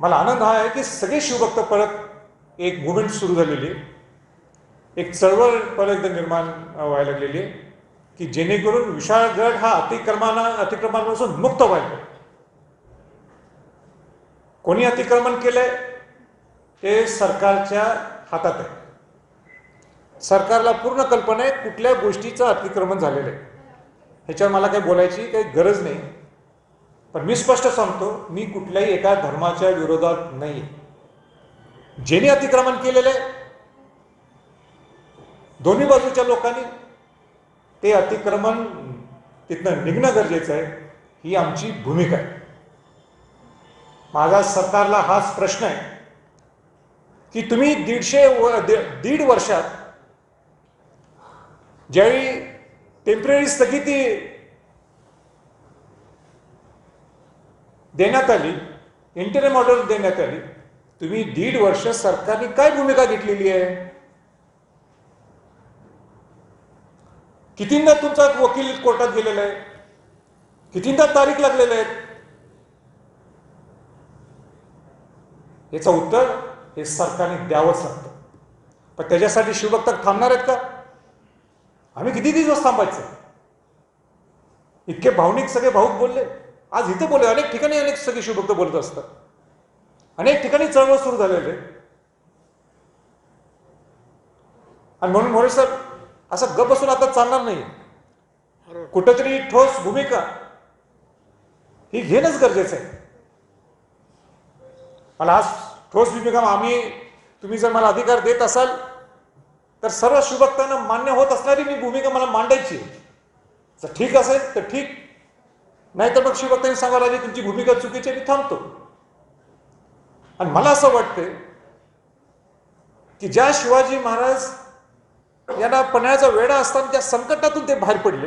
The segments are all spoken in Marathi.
मला आनंद हा आहे की सगळे शिवभक्त परत एक मुवमेंट सुरू झालेली आहे. एक चळवळ परत एकदा निर्माण व्हायला लागलेली आहे की जेणेकरून विशाळगड हा अतिक्रमाना अतिक्रमणापासून मुक्त व्हायला कोणी अतिक्रमण केलंय? ते सरकारच्या हातात आहे. सरकारला पूर्ण कल्पना आहे कुठल्या गोष्टीचं अतिक्रमण झालेलं आहे. ह्याच्यावर मला काही बोलायची काही गरज नाही. पण मी स्पष्ट सांगतो मी कुठल्याही एका धर्माच्या विरोधात नाही ज्यांनी अतिक्रमण केलेलं आहे. दोन्ही बाजूच्या लोकांनी ते अतिक्रमण तिथनं निघणं गरजेचं आहे ही आमची भूमिका आहे. माझा सरकारला हाच प्रश्न आहे की तुम्ही दीडशे व दीड वर्षात ज्यावेळी टेंपररी स्थगिती देण्यात आली इंटरम ऑर्डर देण्यात आली. तुम्ही दीड वर्ष सरकारने काय भूमिका घेतलेली आहे? कितींदा तुमचा वकील कोर्टात गेलेला आहे? कितींदा तारीख लागलेल्या आहेत याचं उत्तर हे सरकारने द्यावंच लागतं. पण त्याच्यासाठी शिवभक्त थांबणार आहेत का? आम्ही किती दिवस थांबायचं? इतके भावनिक सगळे भाऊक बोलले. आज इथे बोलले अनेक ठिकाणी अनेक सगळे शिवभक्त बोलत असतात. अनेक ठिकाणी चळवळ सुरू झालेले आणि म्हणून मोरे सर असं गप बसून आता चालणार नाही कुठंतरी ठोस भूमिका ही घेणंच गरजेचं आहे. मला आज ठोस भूमिका आम्ही तुम्ही जर मला अधिकार देत असाल तर सर्व शिवभक्तांना मान्य होत असणारी मी भूमिका मला मांडायची आहे. जर ठीक असेल तर ठीक. नाही तर मग शिवभक्तांनी सांगा राजे तुमची भूमिका चुकीची मी थांबतो. आणि मला असं वाटतंय की ज्या शिवाजी महाराज यांना पन्हाळ्याचा वेढा असताना त्या संकटातून ते बाहेर पडले.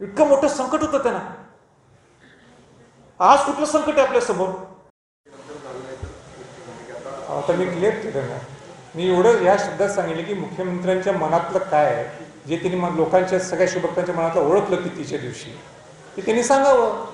इतकं मोठं संकट होतं त्यांना. आज कुठलं संकट आहे आपल्यासमोर? आता मी क्लिअर केलं ना. मी एवढं या शब्दात सांगितलं की मुख्यमंत्र्यांच्या मनातलं काय आहे जे त्यांनी लोकांच्या सगळ्या शिवभक्तांच्या मनातलं ओळखलं की तिच्या दिवशी. ते त्यांनी सांगावं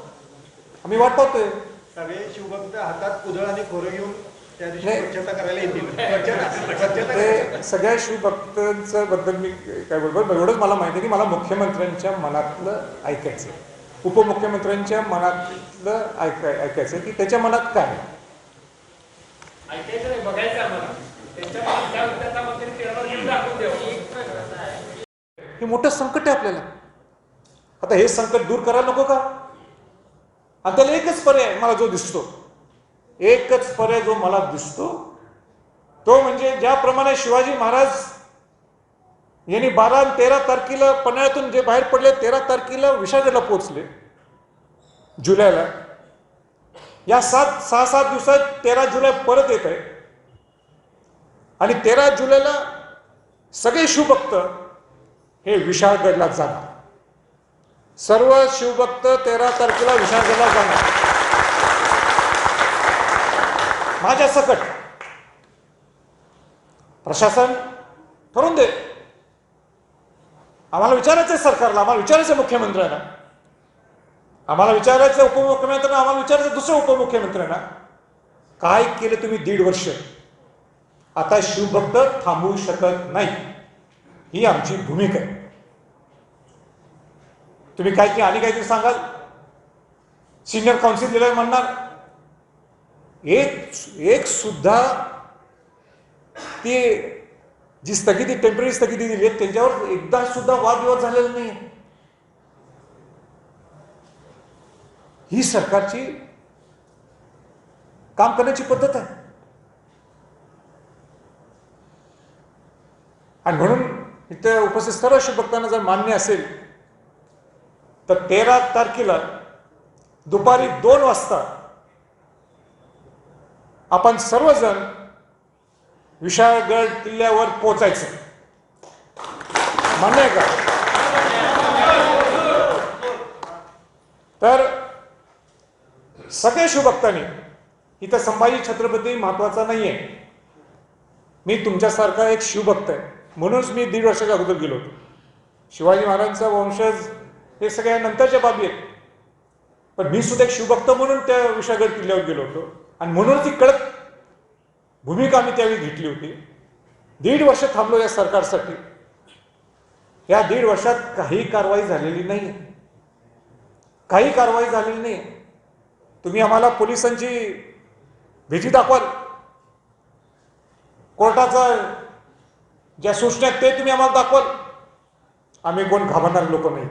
आम्ही वाट पाहतोय सगळे शिवभक्त हातात कुदळ आणि खोरं घेऊन त्या दिवशी नाही. स्वच्छता करायला येतील स्वच्छता स्वच्छता करायला. ते सगळ्या शिवभक्तांच्या बद्दल मी काय बोलतो एवढंच मला माहिती आहे की मला मुख्यमंत्र्यांच्या मनातलं ऐकायचं आहे. उपमुख्यमंत्र्यांच्या मनातलं ऐकाय ऐकायचं आहे की त्याच्या मनात काय आहे. ऐकायचं नाही बघायचं आम्हाला त्यांच्या मनात काय होतं आता मग त्यांनी तेव्हा घेऊन दाखवून द्यावं हे मोठं संकट आहे आपल्याला आता हे संकट दूर करायला नको का? आणि त्याला एकच पर्याय मला जो दिसतो. एकच पर्याय जो मला दिसतो तो म्हणजे ज्याप्रमाणे शिवाजी महाराज यांनी बारा आणि तेरा तारखेला पन्हाळ्यातून जे बाहेर पडले तेरा तारखेला विशाखेला पोचले जुलैला. या सात सहा सात दिवसात तेरा जुलै परत येत आहे. आणि तेरा जुलैला सगळे शुभक्त हे विशाळगडला जाणार सर्व शिवभक्त तेरा तारखेला विशाळगडला जाणार. माझ्या सकट प्रशासन ठरवून दे. आम्हाला विचारायचं सरकारला आम्हाला विचारायचं मुख्यमंत्र्यांना. आम्हाला विचारायचं उपमुख्यमंत्र्यांना आम्हाला विचारायचं दुसरं दुसऱ्या उपमुख्यमंत्र्यांना. काय केलं तुम्ही दीड वर्ष? आता शिवभक्त थांबवू शकत नाही. ही आमची भूमिका आहे. तुम्ही काहीतरी आणि काहीतरी सांगाल? सिनियर काउन्सिल लिडर म्हणणार. एक एक सुद्धा ती जी स्थगिती टेंपररी स्थगिती दिली आहे त्यांच्यावर एकदा सुद्धा वादविवाद झालेला नाही ही सरकारची काम करण्याची पद्धत आहे. आणि म्हणून इथे उपस्थित सर्व शिवभक्तांना जर मान्य असेल तर तेरा तारखेला दुपारी दोन वाजता आपण सर्वजण विशाळगड किल्ल्यावर पोचायचं मान्य आहे का? तर सगळे शिवभक्तांनी इथं संभाजी छत्रपती महत्त्वाचा नाही आहे मी तुमच्यासारखा एक शिवभक्त आहे. म्हणूनच मी दीड वर्षाच्या अगोदर गेलो होतो. शिवाजी महाराजांचा वंशज हे सगळ्या नंतरच्या बाबी आहेत. पण मी सुद्धा एक शिवभक्त म्हणून त्या विशाळगड किल्ल्यावर गेलो होतो. आणि म्हणूनच ती कडक भूमिका आम्ही त्यावेळी घेतली होती. दीड वर्ष थांबलो या सरकारसाठी. या दीड वर्षात काही कारवाई झालेली नाही. काही कारवाई झालेली नाही. तुम्ही आम्हाला पोलिसांची भीती दाखवाल. कोर्टाचा ज्या सूचना आहेत ते तुम्ही आम्हाला दाखवाल. आम्ही कोण घाबरणारे लोक नाही.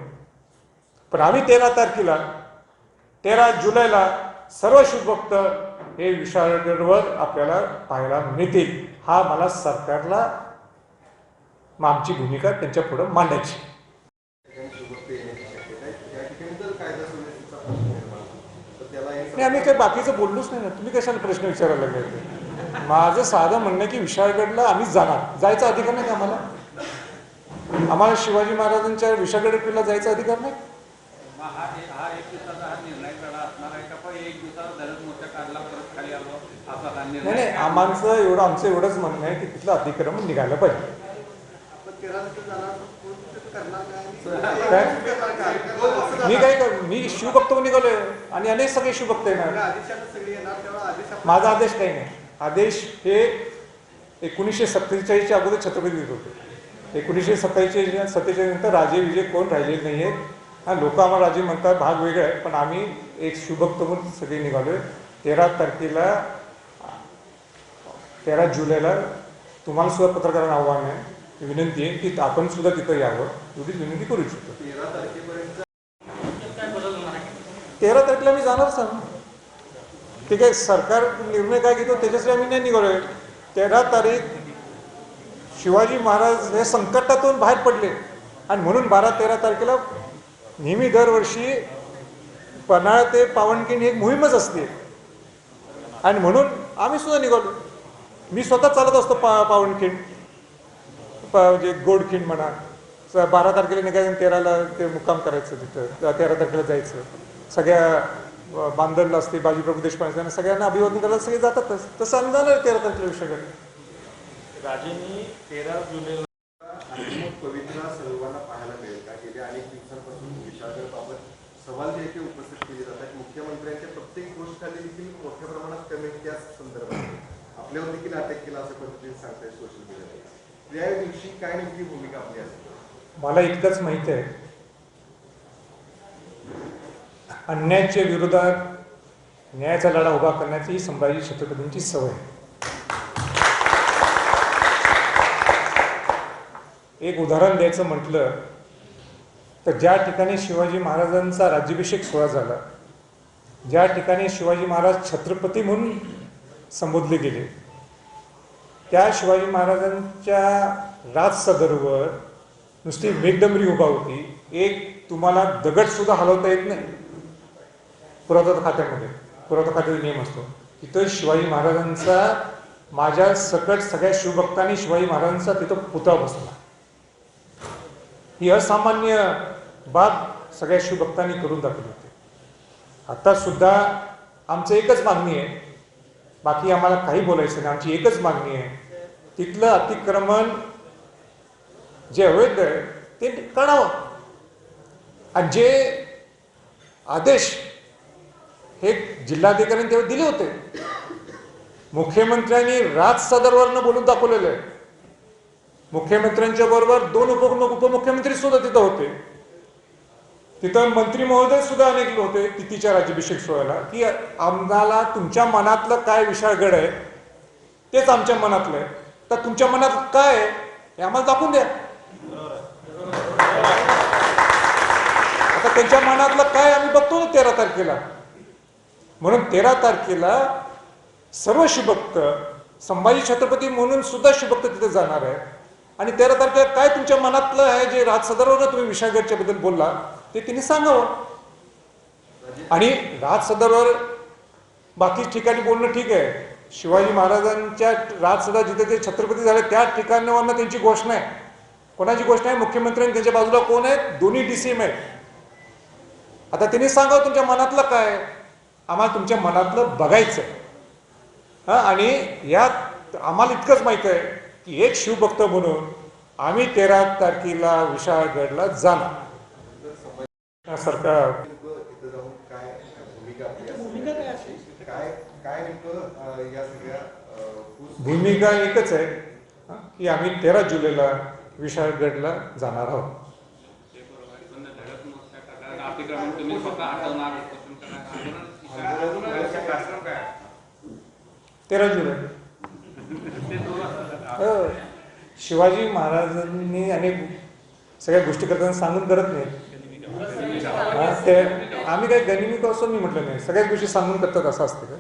पण आम्ही तेरा तारखेला तेरा जुलैला सर्व शिवभक्त हे विशाळगडवर आपल्याला पाहायला मिळतील. हा मला सरकारला मग आमची भूमिका त्यांच्या पुढं मांडायची. नाही आम्ही काही बाकीचं बोललोच नाही ना. तुम्ही कशाला प्रश्न विचारायला लागले माझं साधं म्हणणं की विशाळगडला आम्ही जाणार. जायचा अधिकार नाही का आम्हाला? आम्हाला शिवाजी महाराजांच्या विशाळगड किल्ला जायचा अधिकार नाही? हा एक हा एक दिवसाचा हा निर्णय लढा असणार आहे का? पण एक दिवसाचा धरण मोठ्या काढला परत खाली आलो. असा हा नाही निर्णय नाही आम्हाला एवढं आमचं एवढंच म्हणणं आहे की तिथलं अतिक्रमण निघायला पाहिजे. काय? मी काय कर मी शिवभक्त निघालोय. आणि अनेक सगळे शिवभक्त येणार. माझा आदेश काही नाही. आदेश हे एकोणीसशे सत्तेचाळीसच्या अगोदर छत्रपती देत होते. एकोणीसशे सत्तेचाळीस सत्तेचाळीस नंतर राजे विजय कोण? राहिलेले नाही आहेत हा लोक आम्हाला राजे म्हणतात भाग वेगळे आहे पण आम्ही एक शिवभक्त म्हणून सगळे निघालोय. तेरा तारखेला तेरा जुलैला तुम्हाला सुद्धा पत्रकारांना आव्हान आहे. विनंती आहे की आपण सुद्धा तिथं यावं. एवढीच विनंती करू इच्छितो. तेरा तारखेला मी जाणारच ना ते काय सरकार निर्णय काय घेतो त्याच्यासाठी आम्ही नाही निघालोय. तेरा तारीख शिवाजी महाराज हे संकटातून बाहेर पडले. आणि म्हणून बारा तेरा तारखेला नेहमी दरवर्षी पन्हाळा ते पावनखिंड ही एक मोहीमच असते. आणि म्हणून आम्ही सुद्धा निघालो. मी स्वतः चालत असतो पा पावनखिंड. प म्हणजे गोडखिंड म्हणा. स- बारा तारखेला निघायचं आणि तेराला ते मुक्काम करायचं तिथं. तेरा तारखेला जायचं. सगळ्या अ, असते असते बाजीप्रभू देशपांडे त्यांना सगळ्यांना अभिवादन करायला सगळे जातातच. तसं आम्ही जाणार तेरा तारखेला विषयाकडे राजेंनी तेरा जुलैला अतिमोठ पवित्रा सर्वांना पाहायला मिळेल का गेल्या अनेक दिवसांपासून विशाळगडबाबत सवाल जे आहे ते उपस्थित केले जातात मुख्यमंत्र्यांच्या प्रत्येक देखील मोठ्या प्रमाणात कमेंट त्या संदर्भात. आपल्यावर देखील अटॅक केला असं पद्धतीने सांगताय सोशल मीडियावर या दिवशी काय नेमकी भूमिका आपली असते? मला इतकंच माहिती आहे. अन्यायाच्या विरोधात न्यायाचा लढा उभा करण्याची ही संभाजी छत्रपतींची सवय. आहे. एक उदाहरण द्यायचं म्हटलं तर ज्या ठिकाणी शिवाजी महाराजांचा राज्याभिषेक सोहळा झाला ज्या ठिकाणी शिवाजी महाराज छत्रपती म्हणून संबोधले गेले त्या शिवाजी महाराजांच्या राजसदरवर नुसती मेघडंबरी उभा होती. एक तुम्हाला दगड सुद्धा हलवता येत नाही. पुरातत्व खात्यामध्ये पुरातत्व खात्याचा नियम असतो. तिथं शिवाजी महाराजांचा माझ्या सकट सगळ्या शिवभक्तांनी शिवाजी महाराजांचा तिथं पुतळा बसला ही असामान्य बाब सगळ्या शिवभक्तांनी करून दाखवली होती. आता सुद्धा आमचं एकच मागणी आहे. बाकी आम्हाला काही बोलायचं नाही. आमची एकच मागणी आहे. तिथलं अतिक्रमण जे अवैध आहे ते काढावं आणि जे आदेश हे जिल्हाधिकाऱ्यांनी तेव्हा दिले होते. मुख्यमंत्र्यांनी राज सदरवरनं बोलून दाखवलेलं आहे. मुख्यमंत्र्यांच्या बरोबर दोन उप उपमुख्यमंत्री सुद्धा तिथं होते. तिथं मंत्री महोदय सुद्धा अनेक होते तिथीच्या राज्याभिषेक सोहळ्याला. की आम्हाला तुमच्या मनातलं काय विशाळगड आहे तेच आमच्या मनातलं आहे. तर तुमच्या मनात काय आहे हे आम्हाला दाखवून द्या. आता त्यांच्या मनातलं काय आम्ही बघतो ना तेरा तारखेला. म्हणून तेरा तारखेला सर्व शिभक्त संभाजी छत्रपती म्हणून सुद्धा शिभक्त तिथे जाणार आहे. आणि तेरा तारखेला काय तुमच्या मनातलं आहे जे राज सदरवर तुम्ही विशाळगडच्या बद्दल बोलला ते तिने सांगावं. आणि राज सदरवर बाकी ठिकाणी बोलणं ठीक आहे. शिवाजी महाराजांच्या राज सदर जिथे ते छत्रपती झाले त्या ठिकाणावरनं त्यांची घोषणा आहे. कोणाची घोषणा आहे? मुख्यमंत्र्यांनी त्यांच्या बाजूला कोण आहेत? दोन्ही डी सी एम आहेत. आता त्यांनी सांगावं तुमच्या मनातलं काय? आम्हाला तुमच्या मनातलं बघायचं हा आणि यात आम्हाला इतकंच माहीत आहे की एक शिवभक्त म्हणून आम्ही तेरा तारखेला विशाळगडला जाणार. सरकार जाऊन काय भूमिका भूमिका काय काय या सगळ्या भूमिका एकच आहे की आम्ही तेरा जुलैला विशाळगडला जाणार आहोत. तेरा जुलै. हो. शिवाजी महाराजांनी अनेक सगळ्या गोष्टी करताना सांगून करत नाही ते आम्ही काही गनिमी असं मी म्हटलं नाही. सगळ्याच गोष्टी सांगून करतात असं असते का?